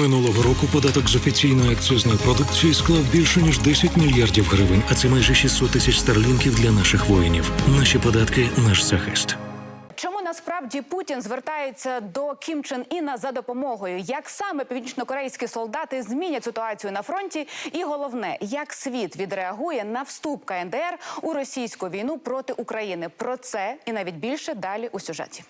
Минулого року податок з офіційної акцизної продукції склав більше ніж 10 мільярдів гривень, а це майже 600 тисяч старлінків для наших воїнів. Наші податки наш захист. Чому насправді Путін звертається до Кім Чен Іна за допомогою? Як саме північнокорейські солдати змінять ситуацію на фронті? І головне, як світ відреагує на вступ КНДР у російську війну проти України? Про це і навіть більше далі у сюжеті.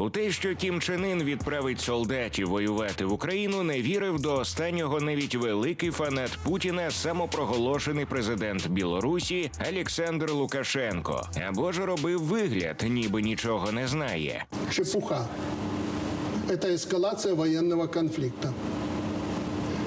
У те, що Кім Чен Ін відправить солдатів воювати в Україну, не вірив до останнього навіть великий фанат Путіна, самопроголошений президент Білорусі Олександр Лукашенко. Або ж робив вигляд, ніби нічого не знає. Чепуха. це ескалація воєнного конфликта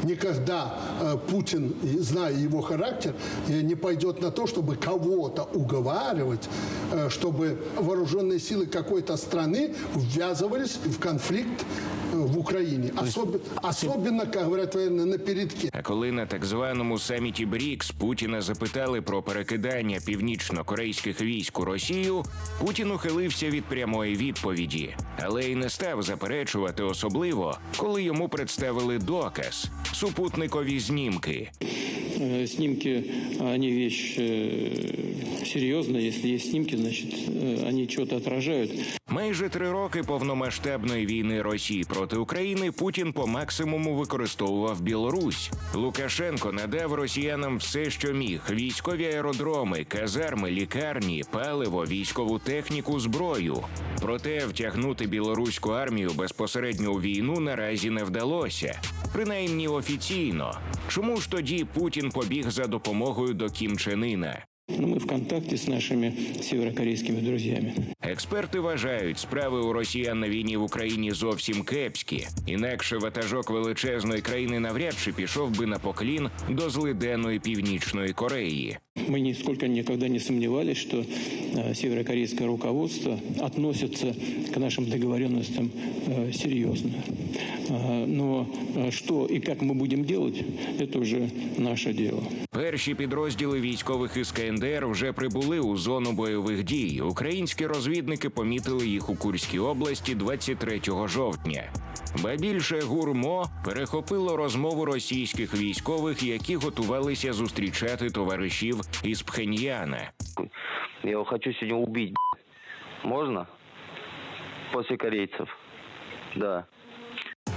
Никогда э, Путин, зная его характер, э, не пойдет на то, чтобы кого-то уговаривать, э, чтобы вооруженные силы какой-то страны ввязывались в конфликт э, в Украине. Особи- особенно, как говорят военные, на передке. А коли на так званому саміті БРІКС Путіна запитали про перекидання північно-корейських військ у Росію, Путін ухилився від прямої відповіді, але й не став заперечувати особливо, коли йому представили доказ супутникові знімки. Э, Снимки, они вещь э, серьезная. Если есть снимки, значит, э, что-то отражают. Майже три роки повномасштабної війни Росії проти України Путін по максимуму використовував Білорусь. Лукашенко надав росіянам все, що міг: військові аеродроми, казарми, лікарні, паливо, військову техніку, зброю. Проте втягнути білоруську армію безпосередньо у війну наразі не вдалося, принаймні офіційно. Чому ж тоді Путін побіг за допомогою до Кім Чен Іна? Но мы в контакті з нашими сіверокорейськими друзями. Експерти вважають, справи у росіян на війні в Україні зовсім кепські. Інакше ватажок величезної країни навряд чи пішов би на поклін до злиденної північної Кореї. Мы нисколько никогда не сомневались, что э, северокорейское руководство относится к нашим договоренностям э, серьезно. А, Но э, что и как мы будем делать, это уже наше дело. Перші підрозділи військових із КНДР вже прибули у зону бойових дій. Українські розвідники помітили їх у Курській області 23 жовтня. Ба більше гурмо перехопило розмову російських військових, які готувалися зустрічати товаришів із Пхеньяна. Я его хочу сегодня убить. б***ь. Можно? После корейцев. Да.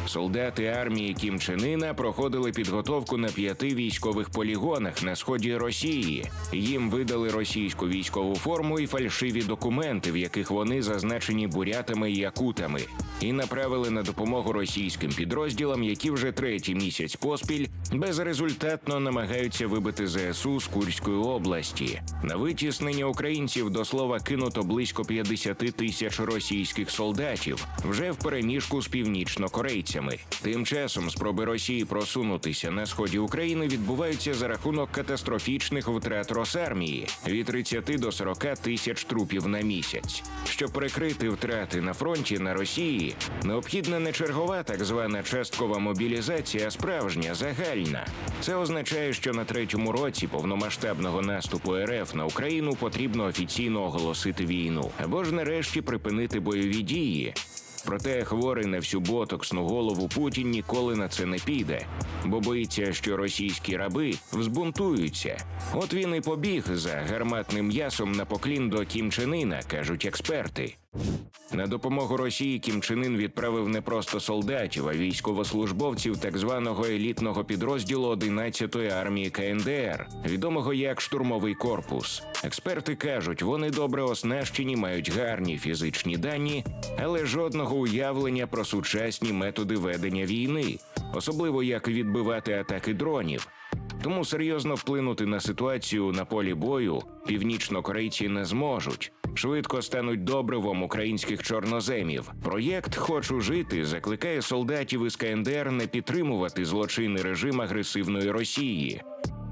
Солдати армії Кім Чен Іна проходили підготовку на п'яти військових полігонах на сході Росії. Їм видали російську військову форму і фальшиві документи, в яких вони зазначені бурятами і якутами, і направили на допомогу російським підрозділам, які вже третій місяць поспіль безрезультатно намагаються вибити ЗСУ з Курської області. На витіснення українців до слова кинуто близько 50 тисяч російських солдатів вже в переміжку з північнокорейцями. Тим часом спроби Росії просунутися на сході України відбуваються за рахунок катастрофічних втрат Росармії від 30 до 40 тисяч трупів на місяць. Щоб прикрити втрати на фронті на Росії, необхідна не чергова так звана часткова мобілізація, а справжня загальна. Це означає, що на третьому році повномасштабного наступу РФ на Україну потрібно офіційно оголосити війну або ж нарешті припинити бойові дії. Проте хворий на всю ботоксну голову Путін ніколи на це не піде, бо боїться, що російські раби взбунтуються. От він і побіг за гарматним м'ясом на поклін до Кім Чен Іна, кажуть експерти. На допомогу Росії Кім Чен Ін відправив не просто солдатів, а військовослужбовців так званого елітного підрозділу 11-ї армії КНДР, відомого як штурмовий корпус. Експерти кажуть, вони добре оснащені, мають гарні фізичні дані, але жодного уявлення про сучасні методи ведення війни, особливо як відбивати атаки дронів. Тому серйозно вплинути на ситуацію на полі бою північнокорейці не зможуть Швидко стануть добривом українських чорноземів. Проєкт Хочу жити закликає солдатів із КНДР не підтримувати злочинний режим агресивної Росії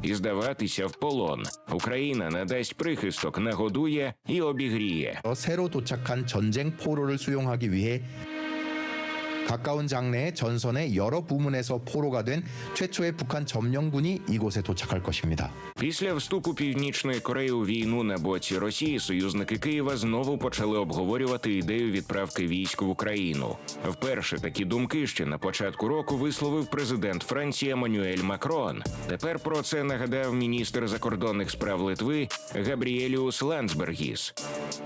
і здаватися в полон. Україна надасть прихисток, нагодує і обігріє. 새로 도착한 전쟁 포로를 수용하기 위해 가까운 장래에 전선의 여러 부문에서 포로가 된 최초의 북한 점령군이 이곳에 도착할 것입니다. Після вступу Північної Кореї у війну на боці Росії союзники Києва знову почали обговорювати ідею відправки військ в Україну. Вперше такі думки ще на початку року висловив президент Франції Еммануель Макрон. Тепер про це нагадав міністр закордонних справ Литви Габріеліус Ландсбергіс.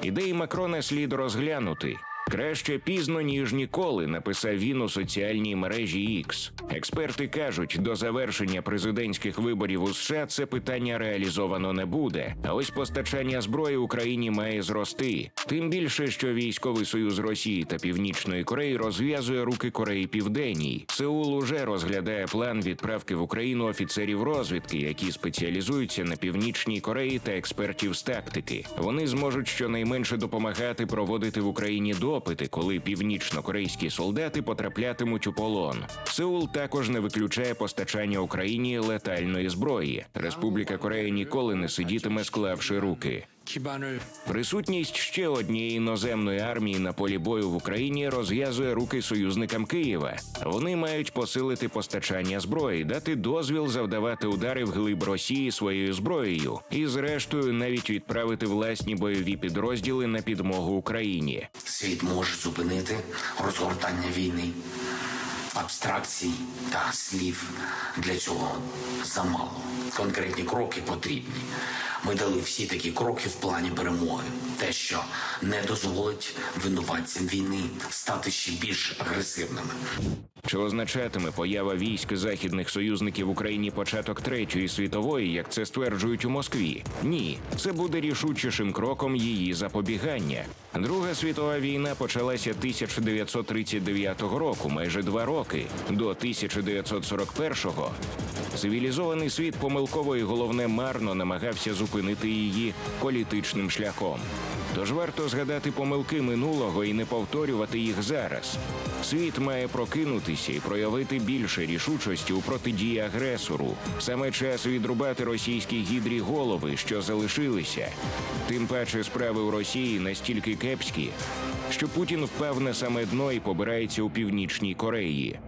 Ідеї Макрона слід розглянути. Краще пізно ніж ніколи, написав він у соціальній мережі X. Експерти кажуть, до завершення президентських виборів у США це питання реалізовано не буде. А ось постачання зброї Україні має зрости. Тим більше, що військовий союз Росії та Північної Кореї розв'язує руки Кореї Південній. Сеул уже розглядає план відправки в Україну офіцерів розвідки, які спеціалізуються на північній Кореї та експертів з тактики. Вони зможуть щонайменше допомагати проводити в Україні допити, коли північно-корейські солдати потраплятимуть у полон. Сеул також не виключає постачання Україні летальної зброї. Республіка Корея ніколи не сидітиме, склавши руки. Присутність ще однієї іноземної армії на полі бою в Україні розв'язує руки союзникам Києва. Вони мають посилити постачання зброї, дати дозвіл завдавати удари в глиб Росії своєю зброєю, і зрештою навіть відправити власні бойові підрозділи на підмогу Україні. Світ може зупинити розгортання війни. Абстракцій та слів для цього замало. Конкретні кроки потрібні. Ми дали всі такі кроки в плані перемоги. Те, що не дозволить винуватцям війни стати ще більш агресивними. Чи означатиме поява військ західних союзників в Україні початок третьої світової, як це стверджують у Москві? Ні, це буде рішучішим кроком її запобігання. Друга світова війна почалася 1939 року, майже два роки до 1941-го. Цивілізований світ помилково і головне марно намагався зупинити її політичним шляхом. Тож варто згадати помилки минулого і не повторювати їх зараз. Світ має прокинутися і проявити більше рішучості у протидії агресору. Саме час відрубати російській гідрі голови, що залишилися. Тим паче справи у Росії настільки кепські, що Путін впав на саме дно і побирається у північній Кореї.